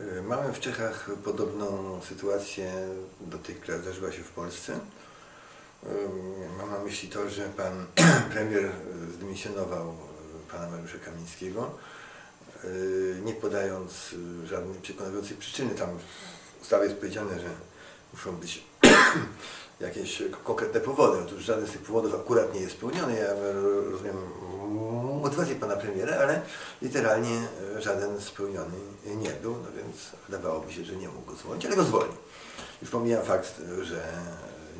Y, Mamy w Czechach podobną sytuację do tej, która zdarzyła się w Polsce. Y, Mam na myśli to, że pan premier zdymisjonował y, pana Mariusza Kamińskiego, nie podając żadnej przekonującej przyczyny. Tam w ustawie jest powiedziane, że muszą być jakieś konkretne powody. Otóż żaden z tych powodów akurat nie jest spełniony. Ja rozumiem motywację pana premiera, ale literalnie e, żaden spełniony nie był, no więc wydawałoby się, że nie mógł go zwolnić, ale go zwolnił. Już pomijam fakt, że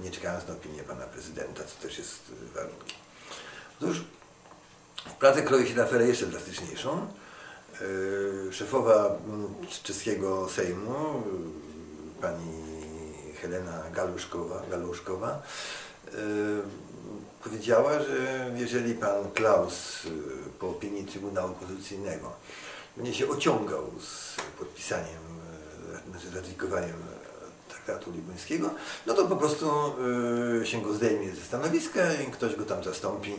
nie czekając na opinię pana prezydenta, co też jest e, warunkiem. Otóż w Pradze kroi się aferę jeszcze drastyczniejszą. E, Szefowa mm, czeskiego Sejmu, e, pani Helena Galuszkowa, Galuszkowa e, powiedziała, że jeżeli pan Klaus e, po opinii Trybunału Konstytucyjnego będzie się ociągał z podpisaniem, e, znaczy ratyfikowaniem traktatu lizbońskiego, no to po prostu e, się go zdejmie ze stanowiska i ktoś go tam zastąpi,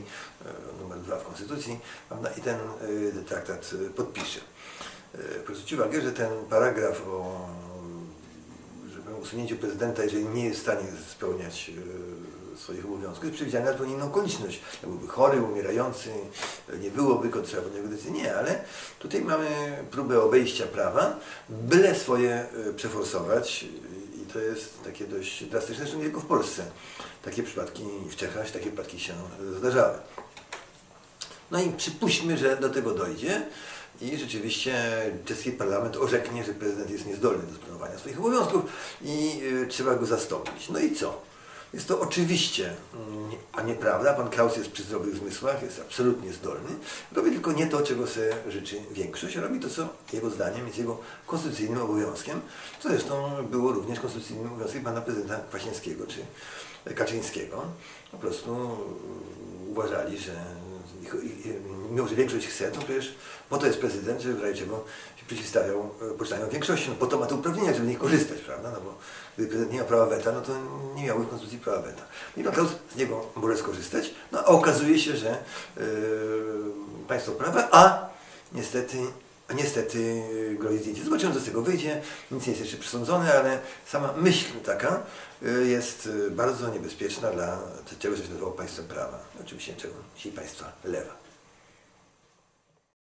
numer dwa w Konstytucji, i ten traktat podpisze. Zwrócić uwagę, że ten paragraf o usunięciu prezydenta, jeżeli nie jest w stanie spełniać e, swoich obowiązków, jest przewidziana na zupełnie inną okoliczność. Byłby chory, umierający, nie byłoby go, trzeba podjąć decyzję. Nie, ale tutaj mamy próbę obejścia prawa, byle swoje e, przeforsować i to jest takie dość drastyczne, zresztą nie tylko w Polsce. Takie przypadki w Czechach, takie przypadki się zdarzały. No i przypuśćmy, że do tego dojdzie i rzeczywiście czeski parlament orzeknie, że prezydent jest niezdolny do sprawowania swoich obowiązków i y, trzeba go zastąpić. No i co? Jest to oczywiście, mm, a nieprawda, pan Klaus jest przy zdrowych zmysłach, jest absolutnie zdolny, robi tylko nie to, czego sobie życzy większość, robi to, co jego zdaniem jest jego konstytucyjnym obowiązkiem, co zresztą było również konstytucyjnym obowiązkiem pana prezydenta Kwaśniewskiego czy Kaczyńskiego. Po prostu y, uważali, że że większość chce, to przecież po to jest prezydent, żeby w czego się przeciwstawiał e, posiadaniom większości. No po to ma te uprawnienia, żeby z nich korzystać, prawda? No bo gdyby prezydent nie miał prawa weta, no to nie miałby konstytucji prawa weta. I pan Klaus z niego może skorzystać, no a okazuje się, że yy, państwo prawa, a niestety a niestety grozi zdjęcie. Zobaczymy, co z tego wyjdzie. Nic nie jest jeszcze przesądzone, ale sama myśl taka y, jest y, bardzo niebezpieczna dla czegoś, co się nazywało państwem prawa. Oczywiście czego dzisiaj państwa lewa.